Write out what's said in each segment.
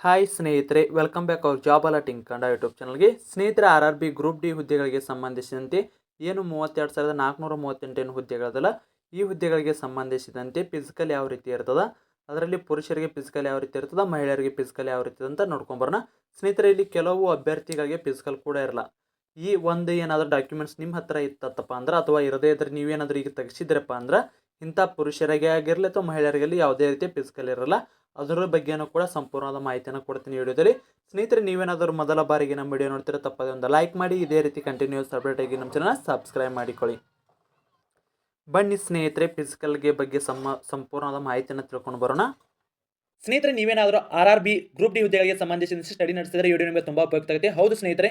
Hi ಸ್ನೇಹಿತರೆ welcome back ಅವ್ರ job alerting ಕಂಡ ಯೂಟ್ಯೂಬ್ ಚಾನಲ್ಗೆ ಸ್ನೇಹಿತರೆ R R B group D ಹುದ್ದೆಗಳಿಗೆ ಸಂಬಂಧಿಸಿದಂತೆ ಏನು ಮೂವತ್ತೆರಡು ಸಾವಿರದ ನಾಲ್ಕುನೂರ ಮೂವತ್ತೆಂಟೇನು ಹುದ್ದೆಗಳದಲ್ಲ ಈ ಹುದ್ದೆಗಳಿಗೆ ಸಂಬಂಧಿಸಿದಂತೆ ಫಿಸಿಕಲ್ ಯಾವ ರೀತಿ ಇರ್ತದ, ಅದರಲ್ಲಿ ಪುರುಷರಿಗೆ ಫಿಸಿಕಲ್ ಯಾವ ರೀತಿ ಇರ್ತದ, ಮಹಿಳೆಯರಿಗೆ ಫಿಸಿಕಲ್ ಯಾವ ರೀತಿ ಅಂತ ನೋಡ್ಕೊಂಬರೋಣ ಸ್ನೇಹಿತರೆ, ಇಲ್ಲಿ ಕೆಲವು ಅಭ್ಯರ್ಥಿಗಳಿಗೆ ಫಿಸಿಕಲ್ ಕೂಡ ಇರಲ್ಲ. ಈ ಒಂದು ಏನಾದರೂ ಡಾಕ್ಯುಮೆಂಟ್ಸ್ ನಿಮ್ಮ ಹತ್ರ ಇತ್ತಪ್ಪ ಅಂದ್ರೆ, ಅಥವಾ ಇರದೇ ಇದ್ರೆ ನೀವೇನಾದರೂ ಈಗ ತೆಗೆಸಿದ್ರಪ್ಪ ಅಂದ್ರೆ, ಇಂಥ ಪುರುಷರಿಗೆ ಆಗಿರಲಿ ಅಥವಾ ಮಹಿಳೆಯರಿಗೆ ಯಾವುದೇ ರೀತಿ ಫಿಸಿಕಲ್ ಇರಲ್ಲ. ಅದರ ಬಗ್ಗೆನೂ ಕೂಡ ಸಂಪೂರ್ಣವಾದ ಮಾಹಿತಿಯನ್ನು ಕೊಡ್ತೀನಿ ವಿಡಿಯೋದಲ್ಲಿ. ಸ್ನೇಹಿತರೆ, ನೀವೇನಾದರೂ ಮೊದಲ ಬಾರಿಗೆ ನಮ್ಮ ವಿಡಿಯೋ ನೋಡ್ತೀರ ತಪ್ಪದೆ ಒಂದು ಲೈಕ್ ಮಾಡಿ, ಇದೇ ರೀತಿ ಕಂಟಿನ್ಯೂಸ್ ಅಪ್ಡೇಟ್ ಆಗಿ ನಮ್ಮ ಚಾನಲ್ ಸಬ್ಸ್ಕ್ರೈಬ್ ಮಾಡಿಕೊಳ್ಳಿ. ಬನ್ನಿ ಸ್ನೇಹಿತರೆ ಫಿಸಿಕಲ್ಗೆ ಬಗ್ಗೆ ಸಮ, ಸಂಪೂರ್ಣವಾದ ಮಾಹಿತಿಯನ್ನು ತಿಳ್ಕೊಂಡು ಬರೋಣ. ಸ್ನೇಹಿತರೆ, ನೀವೇನಾದರೂ R R B group D ಹುದ್ದೆಗಳಿಗೆ ಸಂಬಂಧಿಸಿದಂತೆ ಸ್ಟಡಿ ನಡೆಸಿದರೆ ವಿಡಿಯೋ ನಿಮಗೆ ತುಂಬ ಉಪಯುಕ್ತ ಆಗುತ್ತೆ. ಹೌದು ಸ್ನೇಹಿತರೆ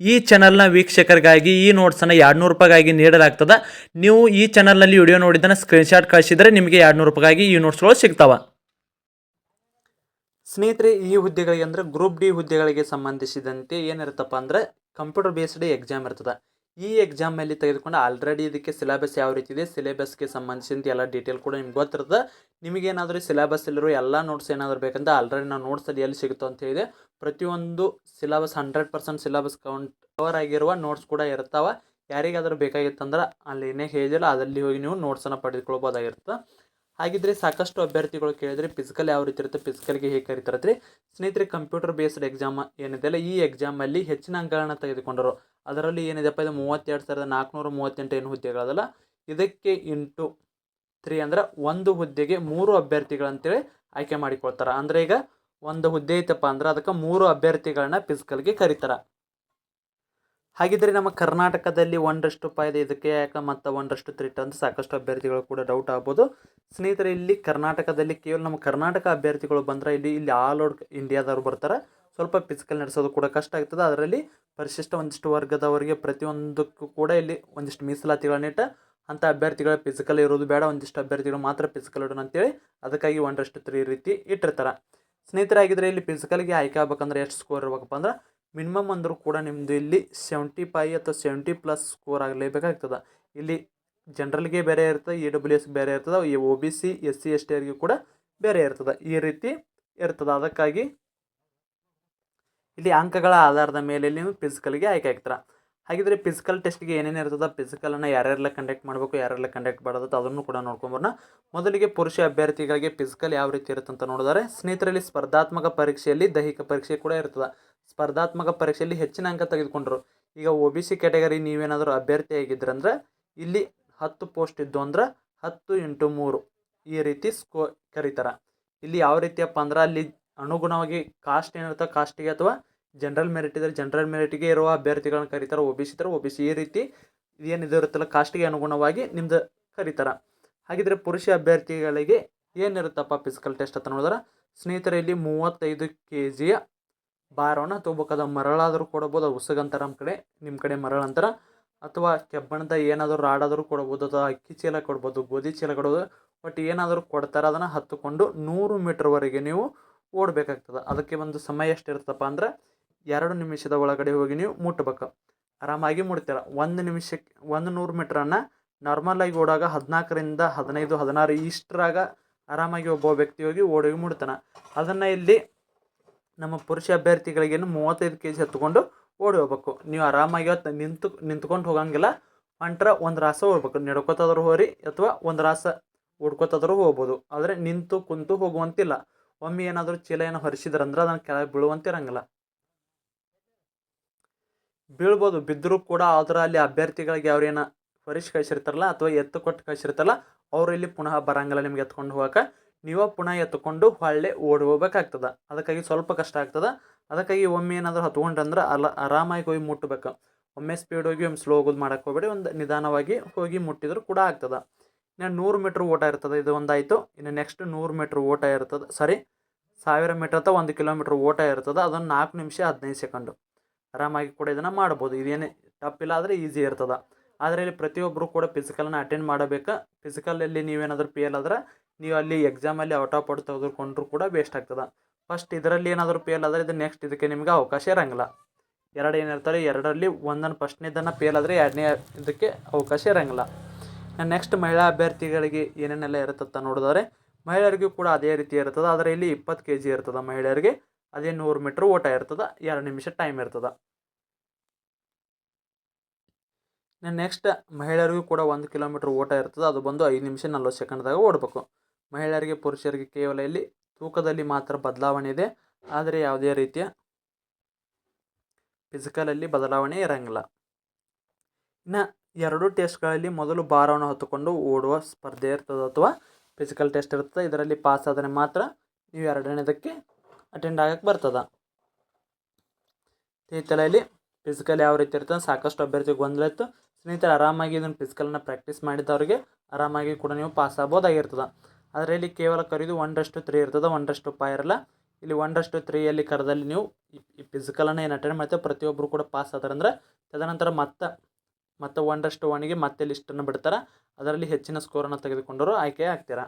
ಈ ಚಾನಲ್ನ ವೀಕ್ಷಕರಿಗಾಗಿ ಈ ನೋಟ್ಸನ್ನು ಎರಡುನೂರು ರೂಪಾಯಿಗಾಗಿ ನೀಡಲಾಗ್ತದೆ. ನೀವು ಈ ಚಾನಲ್ನಲ್ಲಿ ವಿಡಿಯೋ ನೋಡಿದ್ದನ್ನು ಸ್ಕ್ರೀನ್ಶಾಟ್ ಕಳಿಸಿದರೆ ನಿಮಗೆ ಎರಡುನೂರು ರೂಪಾಯಿಗಾಗಿ ಈ ನೋಟ್ಸ್ಗಳು ಸಿಗ್ತಾವೆ. ಸ್ನೇಹಿತರೆ, ಈ ಹುದ್ದೆಗಳಿಗೆ ಅಂದರೆ ಗ್ರೂಪ್ ಡಿ ಹುದ್ದೆಗಳಿಗೆ ಸಂಬಂಧಿಸಿದಂತೆ ಏನಿರುತ್ತಪ್ಪ ಅಂದರೆ ಕಂಪ್ಯೂಟರ್ ಬೇಸ್ಡ್ ಎಕ್ಸಾಮ್ ಇರ್ತದೆ. ಈ ಎಕ್ಸಾಮಲ್ಲಿ ಮೇಲೆ ತೆಗೆದುಕೊಂಡು ಆಲ್ರೆಡಿ ಇದಕ್ಕೆ ಸಿಲೆಬಸ್ ಯಾವ ರೀತಿ ಇದೆ ಸಿಲೆಬಸ್ಗೆ ಸಂಬಂಧಿಸಿದ ಎಲ್ಲ ಡೀಟೇಲ್ ಕೂಡ ನಿಮ್ಗೆ ಗೊತ್ತಿರ್ತದೆ ನಿಮಗೇನಾದರೂ ಸಿಲೆಬಸ್ ಇಲ್ಲಿರೋ ಎಲ್ಲ ನೋಟ್ಸ್ ಏನಾದರೂ ಬೇಕಂತ ಆಲ್ರೆಡಿ ನಾವು ನೋಟ್ಸ್ ಅಲ್ಲಿ ಎಲ್ಲಿ ಸಿಗುತ್ತೋ ಅಂತ ಹೇಳಿದೆ. ಪ್ರತಿಯೊಂದು syllabus hundred percent syllabus count cover ಆಗಿರುವ ನೋಟ್ಸ್ ಕೂಡ ಇರ್ತಾವೆ. ಯಾರಿಗಾದರೂ ಬೇಕಾಗಿತ್ತಂದ್ರೆ ಅಲ್ಲಿ ಏನೇ ಹೇಳಿದಿಲ್ಲ ಅದಲ್ಲಿ ಹೋಗಿ ನೀವು ನೋಟ್ಸನ್ನು ಪಡೆದುಕೊಳ್ಬೋದಾಗಿರುತ್ತೆ. ಹಾಗಿದ್ರೆ ಸಾಕಷ್ಟು ಅಭ್ಯರ್ಥಿಗಳು ಕೇಳಿದ್ರೆ ಫಿಸಿಕಲ್ ಯಾವ ರೀತಿ ಇರುತ್ತೆ ಫಿಸಿಕಲ್ಗೆ ಹೇಗೆ ಕರಿತಾರತ್ರಿ ಸ್ನೇಹಿತರೆ ಕಂಪ್ಯೂಟರ್ ಬೇಸ್ಡ್ ಎಕ್ಸಾಮ್ ಏನಿದೆಯಲ್ಲ ಈ ಎಕ್ಸಾಮಲ್ಲಿ ಹೆಚ್ಚಿನ ಅಂಕಗಳನ್ನ ತೆಗೆದುಕೊಂಡರು. ಅದರಲ್ಲಿ ಏನಿದೆಪ್ಪ, ಇದು ಮೂವತ್ತೆರಡು ಸಾವಿರದ ನಾಲ್ಕುನೂರ ಮೂವತ್ತೆಂಟು ಏನು ಹುದ್ದೆಗಳದಲ್ಲ, ಇದಕ್ಕೆ ಇಂಟು ತ್ರೀ ಅಂದ್ರೆ ಒಂದು ಹುದ್ದೆಗೆ ಮೂರು ಅಭ್ಯರ್ಥಿಗಳಂತೇಳಿ ಆಯ್ಕೆ ಮಾಡಿಕೊಳ್ತಾರೆ. ಅಂದರೆ ಈಗ ಒಂದು ಹುದ್ದೆ ಐತಪ್ಪ ಅಂದ್ರೆ ಅದಕ್ಕೆ ಮೂರು ಅಭ್ಯರ್ಥಿಗಳನ್ನ ಫಿಸಿಕಲ್ಗೆ ಕರೀತಾರೆ. ಹಾಗಿದ್ರೆ ನಮ್ಮ ಕರ್ನಾಟಕದಲ್ಲಿ ಒಂದಷ್ಟು ಪಾಯ್ದೆ ಇದಕ್ಕೆ ಯಾಕೆ ಮತ್ತು ಒಂದಷ್ಟು ತ್ರಿಟ್ ಅಂತ ಸಾಕಷ್ಟು ಅಭ್ಯರ್ಥಿಗಳು ಕೂಡ ಡೌಟ್ ಆಗ್ಬೋದು. ಸ್ನೇಹಿತರೆ, ಇಲ್ಲಿ ಕರ್ನಾಟಕದಲ್ಲಿ ಕೇವಲ ನಮ್ಮ ಕರ್ನಾಟಕ ಅಭ್ಯರ್ಥಿಗಳು ಬಂದ್ರೆ ಇಲ್ಲಿ ಇಲ್ಲಿ ಆಲ್ ಓವರ್ ಇಂಡಿಯಾದವ್ರು ಬರ್ತಾರೆ. ಸ್ವಲ್ಪ ಫಿಸಿಕಲ್ ನಡೆಸೋದು ಕೂಡ ಕಷ್ಟ ಆಗ್ತದೆ. ಅದರಲ್ಲಿ ಪರಿಶಿಷ್ಟ ಒಂದಿಷ್ಟು ವರ್ಗದವರಿಗೆ ಪ್ರತಿಯೊಂದಕ್ಕೂ ಕೂಡ ಇಲ್ಲಿ ಒಂದಿಷ್ಟು ಮೀಸಲಾತಿಗಳನ್ನಿಟ್ಟು ಅಂಥ ಅಭ್ಯರ್ಥಿಗಳ ಫಿಸಿಕಲ್ ಇರೋದು ಬೇಡ. ಒಂದಿಷ್ಟು ಅಭ್ಯರ್ಥಿಗಳು ಮಾತ್ರ ಫಿಸಿಕಲ್ ಇಡೋಣ ಅಂತೇಳಿ ಅದಕ್ಕಾಗಿ ಒಂದಷ್ಟು ತ್ರೀ ರೀತಿ ಇಟ್ಟಿರ್ತಾರೆ. ಸ್ನೇಹಿತರಾಗಿದ್ದರೆ ಇಲ್ಲಿ ಫಿಸಿಕಲ್ಗೆ ಆಯ್ಕೆ ಆಗ್ಬೇಕಂದ್ರೆ ಎಷ್ಟು ಸ್ಕೋರ್ ಇರ್ಬೇಕಪ್ಪ ಅಂದ್ರೆ ಮಿನಿಮಮ್ ಅಂದರೂ ಕೂಡ ನಿಮ್ಮದು ಇಲ್ಲಿ ಸೆವೆಂಟಿ ಫೈ ಅಥವಾ ಸೆವೆಂಟಿ ಪ್ಲಸ್ ಸ್ಕೋರ್ ಆಗಲೇಬೇಕಾಗ್ತದೆ. ಇಲ್ಲಿ ಜನರಲ್ಗೆ ಬೇರೆ ಇರ್ತದೆ ಇ ಡಬ್ಲ್ಯೂ ಎಸ್ ಬೇರೆ ಇರ್ತದೆ O B C S C S T ಅವರಿಗೆ ಕೂಡ ಬೇರೆ ಇರ್ತದೆ. ಈ ರೀತಿ ಇರ್ತದೆ. ಅದಕ್ಕಾಗಿ ಇಲ್ಲಿ ಅಂಕಗಳ ಆಧಾರದ ಮೇಲೆ ನೀವು ಫಿಸಿಕಲ್ಗೆ ಆಯ್ಕೆ ಆಗ್ತಾರೆ ಹಾಗಿದ್ರೆ ಫಿಸಿಕಲ್ ಟೆಸ್ಟ್ಗೆ ಏನೇನು ಇರ್ತದೆ ಫಿಸಿಕಲನ್ನು ಯಾರ್ಯಾರೆಲ್ಲ ಕಂಡಕ್ಟ್ ಮಾಡಬೇಕು ಯಾರೆಲ್ಲ ಕಂಡಕ್ಟ್ ಮಾಡೋದು ಅದನ್ನು ಕೂಡ ನೋಡ್ಕೊಂಬರೋಣ ಮೊದಲಿಗೆ ಪುರುಷ ಅಭ್ಯರ್ಥಿಗಳಿಗೆ ಫಿಸಿಕಲ್ ಯಾವ ರೀತಿ ಇರುತ್ತೆ ಅಂತ ನೋಡಿದರೆ, ಸ್ನೇಹಿತರಲ್ಲಿ ಸ್ಪರ್ಧಾತ್ಮಕ ಪರೀಕ್ಷೆಯಲ್ಲಿ ದೈಹಿಕ ಪರೀಕ್ಷೆ ಕೂಡ ಇರ್ತದೆ. ಸ್ಪರ್ಧಾತ್ಮಕ ಪರೀಕ್ಷೆಯಲ್ಲಿ ಹೆಚ್ಚಿನ ಅಂಕ ತೆಗೆದುಕೊಂಡರು. ಈಗ ಒ ಬಿ ಸಿ ಕ್ಯಾಟಗರಿ ನೀವೇನಾದರೂ ಅಭ್ಯರ್ಥಿ ಆಗಿದ್ರಂದ್ರೆ ಇಲ್ಲಿ ಹತ್ತು ಪೋಸ್ಟ್ ಇದ್ದು ಅಂದ್ರೆ ಹತ್ತು ಇಂಟು ಮೂರು ಈ ರೀತಿ ಸ್ಕೋ ಕರೀತಾರೆ. ಇಲ್ಲಿ ಯಾವ ರೀತಿಯಪ್ಪ ಅಂದ್ರೆ ಅಲ್ಲಿ ಅನುಗುಣವಾಗಿ ಕಾಸ್ಟ್ ಏನಿರುತ್ತೆ ಕಾಸ್ಟಿಗೆ ಅಥವಾ ಜನರಲ್ ಮೆರಿಟ್ ಇದ್ದರೆ ಜನರಲ್ ಮೆರಿಟಿಗೆ ಇರುವ ಅಭ್ಯರ್ಥಿಗಳನ್ನ ಕರೀತಾರೆ, ಒ ಬಿ ಸಿ ಇದ್ರೆ ಒ ಬಿ ಸಿ ಈ ರೀತಿ ಏನಿದೆ ಇರುತ್ತಲ್ಲ ಕಾಸ್ಟಿಗೆ ಅನುಗುಣವಾಗಿ ನಿಮ್ದು ಕರೀತಾರೆ. ಹಾಗಿದ್ರೆ ಪುರುಷ ಅಭ್ಯರ್ಥಿಗಳಿಗೆ ಏನಿರುತ್ತಪ್ಪ ಫಿಸಿಕಲ್ ಟೆಸ್ಟ್ ಅಂತ ನೋಡಿದ್ರೆ ಸ್ನೇಹಿತರೆ ಇಲ್ಲಿ ಮೂವತ್ತೈದು ಕೆ ಜಿಯ ಭಾರವನ್ನು ತೊಗೋಬೇಕಾದ ಮರಳಾದರೂ ಕೊಡ್ಬೋದು ಉಸುಗಂತರ ನಮ್ಮ ಕಡೆ, ನಿಮ್ಮ ಕಡೆ ಮರಳಂತರ. ಅಥವಾ ಕೆಬ್ಬಣದ ಏನಾದರೂ ರಾಡಾದರೂ ಕೊಡ್ಬೋದು, ಅಥವಾ ಅಕ್ಕಿ ಚೀಲ ಕೊಡ್ಬೋದು, ಗೋಧಿ ಚೀಲ ಕೊಡ್ಬೋದು ಬಟ್ ಏನಾದರೂ ಕೊಡ್ತಾರೆ, ಅದನ್ನು ಹತ್ತುಕೊಂಡು ನೂರು ಮೀಟ್ರ್ವರೆಗೆ ನೀವು ಓಡಬೇಕಾಗ್ತದೆ. ಅದಕ್ಕೆ ಒಂದು ಸಮಯ ಎಷ್ಟು ಇರ್ತದಪ್ಪ ಅಂದ್ರೆ, ಎರಡು ನಿಮಿಷದ ಒಳಗಡೆ ಹೋಗಿ ನೀವು ಮುಟ್ಟಬೇಕು ಆರಾಮಾಗಿ ಮುಟ್ತೀರ. ಒಂದು ನಿಮಿಷಕ್ಕೆ, ಒಂದು ನೂರು ಮೀಟ್ರನ್ನು ನಾರ್ಮಲಾಗಿ ಓಡಾಗ ಹದಿನಾಲ್ಕರಿಂದ ಹದಿನೈದು, ಹದಿನಾರು ಇಷ್ಟರಾಗ ಆರಾಮಾಗಿ ಒಬ್ಬ ವ್ಯಕ್ತಿ ಹೋಗಿ ಓಡೋಗಿ ಮುಡ್ತಾನೆ ಅದನ್ನು ಇಲ್ಲಿ ನಮ್ಮ ಪುರುಷ ಅಭ್ಯರ್ಥಿಗಳಿಗೇನು ಮೂವತ್ತೈದು ಕೆ ಜಿ ಹತ್ಕೊಂಡು ಓಡಿ ಹೋಗ್ಬೇಕು. ನೀವು ಆರಾಮಾಗಿ ಹೊತ್ತು ನಿಂತು, ನಿಂತ್ಕೊಂಡು ಹೋಗಂಗಿಲ್ಲ. ಹೊಂಟ್ರ ಒಂದು ರಾಸ ಹೋಗ್ಬೇಕು ನಡ್ಕೋತಾದ್ರು ಹೋರಿ ಅಥವಾ ಒಂದು ರಾಸ ಓಡ್ಕೋತಾದ್ರೂ ಹೋಗ್ಬೋದು. ಆದರೆ ನಿಂತು, ಕುಂತು ಹೋಗುವಂತಿಲ್ಲ. ಒಮ್ಮೆ ಏನಾದರೂ ಚೀಲ ಏನೋ ಹೊರಿಸಿದ್ರಂದ್ರೆ ಅದನ್ನು ಕೆಳಗೆ ಬೀಳುವಂತಿರಂಗಿಲ್ಲ. ಬೀಳ್ಬೋದು. ಬಿದ್ದರೂ ಕೂಡ ಆದ್ರೆ ಅಲ್ಲಿ ಅಭ್ಯರ್ಥಿಗಳಿಗೆ ಅವ್ರೇನು ಹೊರಿಸಿ ಕಳಿಸಿರ್ತಾರಲ್ಲ ಅಥವಾ ಎತ್ತು ಕೊಟ್ಟು ಕಳಿಸಿರ್ತಾರಲ್ಲ, ಅವರು ಇಲ್ಲಿ ಪುನಃ ಬರಂಗಿಲ್ಲ ನಿಮ್ಗೆ ಎತ್ಕೊಂಡು ಹೋಗಕ್ಕೆ. ನೀವು ಪುನಃ ಎತ್ಕೊಂಡು ಹೊಳ್ಳೆ ಓಡಿ ಹೋಗ್ಬೇಕಾಗ್ತದೆ ಅದಕ್ಕಾಗಿ ಸ್ವಲ್ಪ ಕಷ್ಟ ಆಗ್ತದೆ. ಅದಕ್ಕಾಗಿ ಒಮ್ಮೆ ಏನಾದರೂ ಹತ್ಕೊಂಡ್ರಂದ್ರೆ ಅಲ್ಲ ಆರಾಮಾಗಿ ಹೋಗಿ ಮುಟ್ಟಬೇಕು ಒಮ್ಮೆ ಸ್ಪೀಡ್ ಹೋಗಿ, ಒಮ್ಮೆ ಸ್ಲೋ ಹೋಗೋದು ಮಾಡಕ್ಕೆ ಹೋಗ್ಬೇಡಿ. ಒಂದು ನಿಧಾನವಾಗಿ ಹೋಗಿ ಮುಟ್ಟಿದ್ರು ಕೂಡ ಆಗ್ತದೆ. ಇನ್ನು ನೂರು ಮೀಟ್ರ್ ಓಟ ಇರ್ತದೆ. ಇದು ಒಂದಾಯಿತು. ಇನ್ನು ನೆಕ್ಸ್ಟ್ ನೂರು ಮೀಟ್ರ್ ಓಟ ಇರ್ತದೆ. ಸಾರಿ. ಸಾವಿರ ಮೀಟ್ರ್ ಅಥವಾ ಒಂದು ಕಿಲೋಮೀಟ್ರ್ ಓಟ ಇರ್ತದೆ. ಅದನ್ನು ನಾಲ್ಕು ನಿಮಿಷ ಹದಿನೈದು ಸೆಕೆಂಡು ಆರಾಮಾಗಿ ಕೂಡ ಇದನ್ನು ಮಾಡ್ಬೋದು. ಇದೇನೇ ಇಲ್ಲ ಆದರೆ ಈಸಿ ಇರ್ತದೆ. ಆದರೆ ಇಲ್ಲಿ ಪ್ರತಿಯೊಬ್ಬರು ಕೂಡ ಫಿಸಿಕಲ್ನ ಅಟೆಂಡ್ ಮಾಡಬೇಕು. ಫಿಸಿಕಲಲ್ಲಿ ನೀವೇನಾದರೂ ಪಿ ಎಲ್ ಆದ್ರೆ ನೀವು ಅಲ್ಲಿ ಎಕ್ಸಾಮಲ್ಲಿ ಔಟ್ ಆಫ್ ಔಟ್ ತೆಗೆದುಕೊಂಡ್ರು ಕೂಡ ವೇಸ್ಟ್ ಆಗ್ತದೆ. ಫಸ್ಟ್ ಇದರಲ್ಲಿ ಏನಾದರೂ ಫೇಲ್ ಆದರೆ ಇದು ನೆಕ್ಸ್ಟ್ ಇದಕ್ಕೆ ನಿಮಗೆ ಅವಕಾಶ ಇರೋಂಗಿಲ್ಲ. ಎರಡು ಏನಿರ್ತಾರೆ ಎರಡರಲ್ಲಿ ಒಂದನ್ನು ಫಸ್ಟ್ನೇದನ್ನು ಫೇಲ್ ಆದರೆ ಎರಡನೇ ಇದಕ್ಕೆ ಅವಕಾಶ ಇರೋಂಗಿಲ್ಲ. ನೆಕ್ಸ್ಟ್ ಮಹಿಳಾ ಅಭ್ಯರ್ಥಿಗಳಿಗೆ ಏನೇನೆಲ್ಲ ಇರುತ್ತಂತ ನೋಡಿದರೆ, ಮಹಿಳೆಯರಿಗೂ ಕೂಡ ಅದೇ ರೀತಿ ಇರ್ತದೆ ಆದರೆ ಇಲ್ಲಿ ಇಪ್ಪತ್ತು ಕೆ ಜಿ ಇರ್ತದೆ ಮಹಿಳೆಯರಿಗೆ. ಅದೇ ನೂರು ಮೀಟ್ರ್ ಓಟ ಇರ್ತದೆ, ಎರಡು ನಿಮಿಷ ಟೈಮ್ ಇರ್ತದೆ. ನೆಕ್ಸ್ಟ್ ಮಹಿಳೆಯರಿಗೂ ಕೂಡ ಒಂದು ಕಿಲೋಮೀಟ್ರ್ ಓಟ ಇರ್ತದೆ. ಅದು ಬಂದು ಐದು ನಿಮಿಷ ನಲ್ವತ್ತು ಸೆಕೆಂಡ್ದಾಗ ಓಡಬೇಕು. ಮಹಿಳೆಯರಿಗೆ, ಪುರುಷರಿಗೆ ಕೇವಲ ಇಲ್ಲಿ ತೂಕದಲ್ಲಿ ಮಾತ್ರ ಬದಲಾವಣೆ ಇದೆ. ಆದರೆ ಯಾವುದೇ ರೀತಿಯ ಫಿಸಿಕಲಲ್ಲಿ ಬದಲಾವಣೆ ಇರಂಗಿಲ್ಲ. ಇನ್ನು ಎರಡು ಟೆಸ್ಟ್ಗಳಲ್ಲಿ ಮೊದಲು ಭಾರವನ್ನು ಹೊತ್ತುಕೊಂಡು ಓಡುವ ಸ್ಪರ್ಧೆ ಇರ್ತದೆ ಅಥವಾ ಫಿಸಿಕಲ್ ಟೆಸ್ಟ್ ಇರ್ತದೆ. ಇದರಲ್ಲಿ ಪಾಸ್ ಆದರೆ ಮಾತ್ರ ನೀವು ಎರಡನೇದಕ್ಕೆ ಅಟೆಂಡ್ ಆಗಕ್ಕೆ ಬರ್ತದೆ. ಸ್ನೇಹಿತರಲ್ಲಿ ಫಿಸಿಕಲ್ ಯಾವ ರೀತಿ ಇರ್ತದೆ ಸಾಕಷ್ಟು ಅಭ್ಯರ್ಥಿ ಗೊಂದಲ ಇತ್ತು. ಸ್ನೇಹಿತರು, ಆರಾಮಾಗಿ ಇದನ್ನು ಫಿಸಿಕಲ್ನ ಪ್ರಾಕ್ಟೀಸ್ ಮಾಡಿದವ್ರಿಗೆ ಆರಾಮಾಗಿ ಕೂಡ ನೀವು ಪಾಸ್ ಆಗ್ಬೋದಾಗಿರ್ತದೆ. ಆದರೆ ಇಲ್ಲಿ ಕೇವಲ ಕರೆದು ಒಂದರಷ್ಟು ತ್ರೀ ಇರ್ತದೆ ಒಂದಷ್ಟು ಪಾ ಇರಲ್ಲ. ಇಲ್ಲಿ ಒಂದರಷ್ಟು ತ್ರೀಯಲ್ಲಿ ಕರೆದಲ್ಲಿ ನೀವು ಈ ಫಿಸಿಕಲನ್ನು ಏನು ಅಟೆಂಡ್ ಮಾಡ್ತೇವೆ ಪ್ರತಿಯೊಬ್ಬರು ಕೂಡ ಪಾಸ್ ಆದ್ರಂದ್ರೆ ತದನಂತರ ಮತ್ತೆ, ಮತ್ತು ಒಂದಷ್ಟು ಒಣಗಿ ಮತ್ತೆ ಲಿಸ್ಟನ್ನು ಬಿಡ್ತಾರೆ. ಅದರಲ್ಲಿ ಹೆಚ್ಚಿನ ಸ್ಕೋರನ್ನು ತೆಗೆದುಕೊಂಡವರು ಆಯ್ಕೆ ಆಗ್ತೀರಾ?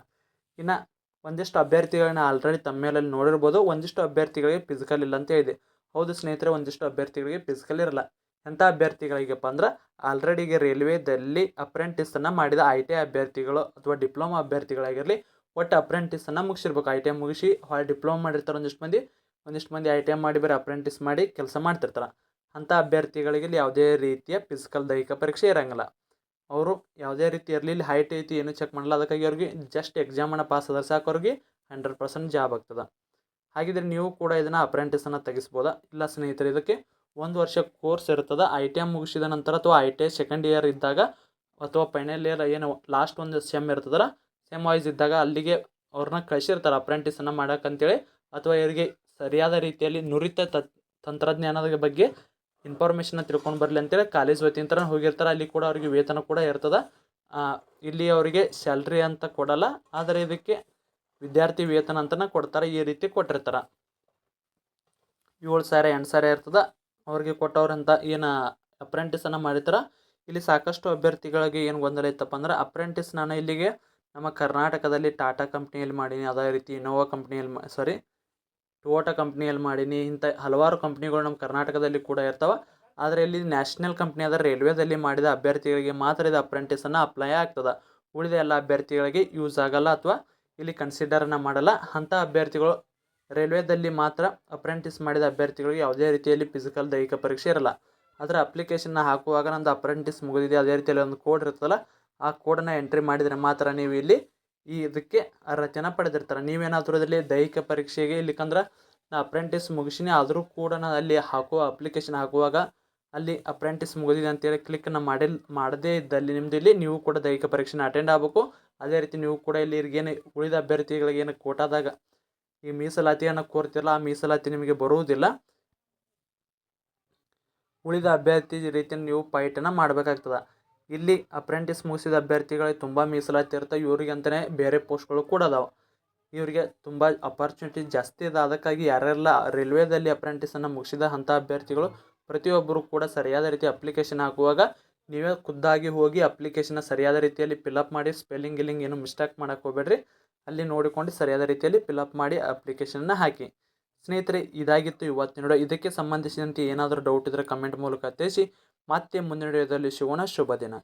ಇನ್ನು ಒಂದಿಷ್ಟು ಅಭ್ಯರ್ಥಿಗಳನ್ನ ಆಲ್ರೆಡಿ ತಮ್ಮ ಮೇಲೆ ನೋಡಿರ್ಬೋದು. ಒಂದಿಷ್ಟು ಅಭ್ಯರ್ಥಿಗಳಿಗೆ ಫಿಸಿಕಲ್ ಇಲ್ಲ ಅಂತ ಇದೆ ಹೌದು ಸ್ನೇಹಿತರೆ, ಒಂದಿಷ್ಟು ಅಭ್ಯರ್ಥಿಗಳಿಗೆ ಫಿಸಿಕಲ್ ಇರಲ್ಲ. ಎಂಥ ಅಭ್ಯರ್ಥಿಗಳಿಗೆಪ್ಪ ಅಂದ್ರೆ ಆಲ್ರೆಡಿಗೆ ರೈಲ್ವೇದಲ್ಲಿ ಅಪ್ರೆಂಟಿಸನ್ನು ಮಾಡಿದ ಐ ಟಿ ಅಭ್ಯರ್ಥಿಗಳು ಅಥವಾ ಡಿಪ್ಲೊಮಾ ಅಭ್ಯರ್ಥಿಗಳಾಗಿರಲಿ ಒಟ್ಟು ಅಪ್ರೆಂಟಿಸನ್ನು ಮುಗಿಸಿರ್ಬೇಕು. ಐ ಟಿ ಐ ಮುಗಿಸಿ ಹೊರ ಡಿಪ್ಲೊಮಾ ಮಾಡಿರ್ತಾರೆ ಒಂದಿಷ್ಟು ಮಂದಿ. ಒಂದಿಷ್ಟು ಮಂದಿ ಐ ಟಿ ಐ ಮಾಡಿ ಬೇರೆ ಅಪ್ರೆಂಟಿಸ್ ಮಾಡಿ ಕೆಲಸ ಮಾಡ್ತಿರ್ತಾರೆ. ಅಂಥ ಅಭ್ಯರ್ಥಿಗಳಿಗೆ ಇಲ್ಲಿ ಯಾವುದೇ ರೀತಿಯ ಫಿಸಿಕಲ್ ದೈಹಿಕ ಪರೀಕ್ಷೆ ಇರೋಂಗಿಲ್ಲ. ಅವರು ಯಾವುದೇ ರೀತಿ ಇರಲಿ ಇಲ್ಲಿ ಹೈಟ್ ಐತಿ, ಏನು ಚೆಕ್ ಮಾಡಲ್ಲ ಅದಕ್ಕಾಗಿ ಅವ್ರಿಗೆ ಜಸ್ಟ್ ಎಕ್ಸಾಮ್ ಅನ್ನ ಪಾಸ್ ಆದ್ರೆ ಸಾಕು ಅವ್ರಿಗೆ ಹಂಡ್ರೆಡ್ ಪರ್ಸೆಂಟ್ ಜಾಬ್ ಆಗ್ತದೆ. ಹಾಗಿದ್ರೆ ನೀವು ಕೂಡ ಇದನ್ನು ಅಪ್ರೆಂಟಿಸನ್ನು ತೆಗಿಸ್ಬೋದಾ? ಇಲ್ಲ ಸ್ನೇಹಿತರೆ, ಇದಕ್ಕೆ ಒಂದು ವರ್ಷ ಕೋರ್ಸ್ ಇರ್ತದೆ. ಐ ಟಿ ಎಂ ಮುಗಿಸಿದ ನಂತರ ಅಥವಾ I T I second year ಇದ್ದಾಗ ಅಥವಾ ಫೈನಲ್ ಇಯರ್ ಏನು ಲಾಸ್ಟ್ ಒಂದು ಸೆಮ್ ಇರ್ತದಲ್ಲ ಸೆಮ್ ವಾಯ್ಸ್ ಇದ್ದಾಗ ಅಲ್ಲಿಗೆ ಅವ್ರನ್ನ ಕಳಿಸಿರ್ತಾರೆ ಅಪ್ರೆಂಟಿಸನ್ನು ಮಾಡೋಕ್ಕಂತೇಳಿ ಅಥವಾ ಇವರಿಗೆ ಸರಿಯಾದ ರೀತಿಯಲ್ಲಿ ನುರಿತ ತತ್ ತಂತ್ರಜ್ಞಾನದ ಬಗ್ಗೆ ಇನ್ಫಾರ್ಮೇಷನ್ನ ತಿಳ್ಕೊಂಡು ಬರಲಿ ಅಂತೇಳಿ ಕಾಲೇಜ್ ವತಿಯಿಂದ ಹೋಗಿರ್ತಾರೆ. ಅಲ್ಲಿ ಕೂಡ ಅವ್ರಿಗೆ ವೇತನ ಕೂಡ ಇರ್ತದೆ. ಇಲ್ಲಿ ಅವರಿಗೆ ಸ್ಯಾಲ್ರಿ ಅಂತ ಕೊಡಲ್ಲ. ಆದರೆ ಇದಕ್ಕೆ ವಿದ್ಯಾರ್ಥಿ ವೇತನ ಅಂತಲೇ ಕೊಡ್ತಾರೆ. ಈ ರೀತಿ ಕೊಟ್ಟಿರ್ತಾರೆ. ಏಳು ಸಾವಿರ, ಎಂಟು ಸಾವಿರ ಇರ್ತದೆ. ಅವ್ರಿಗೆ ಕೊಟ್ಟವ್ರಂತ ಏನು ಅಪ್ರೆಂಟಿಸನ್ನು ಮಾಡಿರ್ತಾರೆ. ಇಲ್ಲಿ ಸಾಕಷ್ಟು ಅಭ್ಯರ್ಥಿಗಳಿಗೆ ಏನು ಗೊಂದಲ ಇತ್ತಪ್ಪ ಅಂದ್ರೆ ಅಪ್ರೆಂಟಿಸ್ ನಾನು ಇಲ್ಲಿಗೆ ನಮ್ಮ ಕರ್ನಾಟಕದಲ್ಲಿ ಟಾಟಾ ಕಂಪ್ನಿಯಲ್ಲಿ ಮಾಡೀನಿ, ಅದೇ ರೀತಿ ಇನೋವಾ ಕಂಪ್ನಿಯಲ್ಲಿ ಮಾ ಸಾರಿ ಟೊಯೋಟಾ ಕಂಪ್ನಿಯಲ್ಲಿ ಮಾಡೀನಿ, ಇಂಥ ಹಲವಾರು ಕಂಪ್ನಿಗಳು ನಮ್ಮ ಕರ್ನಾಟಕದಲ್ಲಿ ಕೂಡ ಇರ್ತಾವೆ. ಆದರೆ ಇಲ್ಲಿ ನ್ಯಾಷನಲ್ ಕಂಪ್ನಿ ಆದ ರೈಲ್ವೇದಲ್ಲಿ ಮಾಡಿದ ಅಭ್ಯರ್ಥಿಗಳಿಗೆ ಮಾತ್ರ ಇದು ಅಪ್ರೆಂಟಿಸನ್ನು ಅಪ್ಲೈ ಆಗ್ತದೆ. ಉಳಿದ ಎಲ್ಲ ಅಭ್ಯರ್ಥಿಗಳಿಗೆ ಯೂಸ್ ಆಗಲ್ಲ ಅಥವಾ ಇಲ್ಲಿ ಕನ್ಸಿಡರನ್ನು ಮಾಡಲ್ಲ. ಅಂಥ ಅಭ್ಯರ್ಥಿಗಳು ರೈಲ್ವೇದಲ್ಲಿ ಮಾತ್ರ ಅಪ್ರೆಂಟಿಸ್ ಮಾಡಿದ ಅಭ್ಯರ್ಥಿಗಳಿಗೆ ಯಾವುದೇ ರೀತಿಯಲ್ಲಿ ಫಿಸಿಕಲ್ ದೈಹಿಕ ಪರೀಕ್ಷೆ ಇರಲ್ಲ. ಅದರ ಅಪ್ಲಿಕೇಶನ್ನ ಹಾಕುವಾಗ ನಂದು ಅಪ್ರೆಂಟಿಸ್ ಮುಗಿದಿದೆ, ಅದೇ ರೀತಿಯಲ್ಲಿ ಒಂದು ಕೋಡ್ ಇರ್ತದಲ್ಲ ಆ ಕೋಡನ್ನು ಎಂಟ್ರಿ ಮಾಡಿದರೆ ಮಾತ್ರ ನೀವು ಇಲ್ಲಿ ಈ ಇದಕ್ಕೆ ಅರ್ಹತೆಯನ್ನು ಪಡೆದಿರ್ತಾರೆ. ನೀವೇನಾದರೂ ಇದರಲ್ಲಿ ದೈಹಿಕ ಪರೀಕ್ಷೆಗೆ ಇಲ್ಲಿಕಂದ್ರೆ ನಾ ಅಪ್ರೆಂಟಿಸ್ ಮುಗಿಸಿನಿ, ಆದರೂ ಕೂಡ ನಾನು ಅಲ್ಲಿ ಹಾಕುವ ಅಪ್ಲಿಕೇಶನ್ ಹಾಕುವಾಗ ಅಲ್ಲಿ ಅಪ್ರೆಂಟಿಸ್ ಮುಗಿದಿದೆ ಅಂತೇಳಿ ಕ್ಲಿಕ್ನ ಮಾಡಿಲ್, ಮಾಡದೇ ಇದ್ದಲ್ಲಿ ನಿಮ್ಮದು ಇಲ್ಲಿ ನೀವು ಕೂಡ ದೈಹಿಕ ಪರೀಕ್ಷೆನ ಅಟೆಂಡ್ ಆಗಬೇಕು. ಅದೇ ರೀತಿ ನೀವು ಕೂಡ ಇಲ್ಲಿ ಏನು ಉಳಿದ ಅಭ್ಯರ್ಥಿಗಳಿಗೆ ಏನು ಕೋಟಾದಾಗ ಈ ಮೀಸಲಾತಿಯನ್ನು ಕೋರ್ತಿರಲ್ಲ, ಆ ಮೀಸಲಾತಿ ನಿಮಗೆ ಬರುವುದಿಲ್ಲ. ಉಳಿದ ಅಭ್ಯರ್ಥಿ ರೀತಿಯನ್ನು ನೀವು ಫೈಟನ್ನು ಮಾಡಬೇಕಾಗ್ತದೆ. ಇಲ್ಲಿ ಅಪ್ರೆಂಟಿಸ್ ಮುಗಿಸಿದ ಅಭ್ಯರ್ಥಿಗಳಿಗೆ ತುಂಬ ಮೀಸಲಾತಿ ಇರ್ತವೆ ಇವ್ರಿಗೆ ಅಂತಲೇ ಬೇರೆ ಪೋಸ್ಟ್ಗಳು ಕೂಡ ಅದಾವೆ. ಇವರಿಗೆ ತುಂಬ ಅಪಾರ್ಚುನಿಟಿ ಜಾಸ್ತಿ ಇದೆ. ಅದಕ್ಕಾಗಿ ಯಾರೆಲ್ಲ ರೈಲ್ವೇದಲ್ಲಿ ಅಪ್ರೆಂಟಿಸನ್ನು ಮುಗಿಸಿದ ಅಂಥ ಅಭ್ಯರ್ಥಿಗಳು ಪ್ರತಿಯೊಬ್ಬರು ಕೂಡ ಸರಿಯಾದ ರೀತಿ ಅಪ್ಲಿಕೇಶನ್ ಹಾಕುವಾಗ ನೀವೇ ಖುದ್ದಾಗಿ ಹೋಗಿ ಅಪ್ಲಿಕೇಶನ್ನ ಸರಿಯಾದ ರೀತಿಯಲ್ಲಿ ಫಿಲಪ್ ಮಾಡಿ ಸ್ಪೆಲ್ಲಿಂಗ್ ಗಿಲ್ಲಿಂಗ್ ಏನು ಮಿಸ್ಟೇಕ್ ಮಾಡೋಕ್ಕೆ ಹೋಗ್ಬೇಡ್ರಿ. ಅಲ್ಲಿ ನೋಡಿಕೊಂಡು ಸರಿಯಾದ ರೀತಿಯಲ್ಲಿ ಫಿಲಪ್ ಮಾಡಿ ಅಪ್ಲಿಕೇಶನ್ನ ಹಾಕಿ. ಸ್ನೇಹಿತರೆ, ಇದಾಗಿತ್ತು ಇವತ್ತಿನ ಇದಕ್ಕೆ ಸಂಬಂಧಿಸಿದಂತೆ ಏನಾದರೂ ಡೌಟ್ ಇದ್ದರೆ ಕಮೆಂಟ್ ಮೂಲಕ ತಿಳಿಸಿ. ಮತ್ತೆ ಮುಂದಿನ ವಿಡಿಯೋದಲ್ಲಿ ಸಿಗೋಣ. ಶುಭ ದಿನ.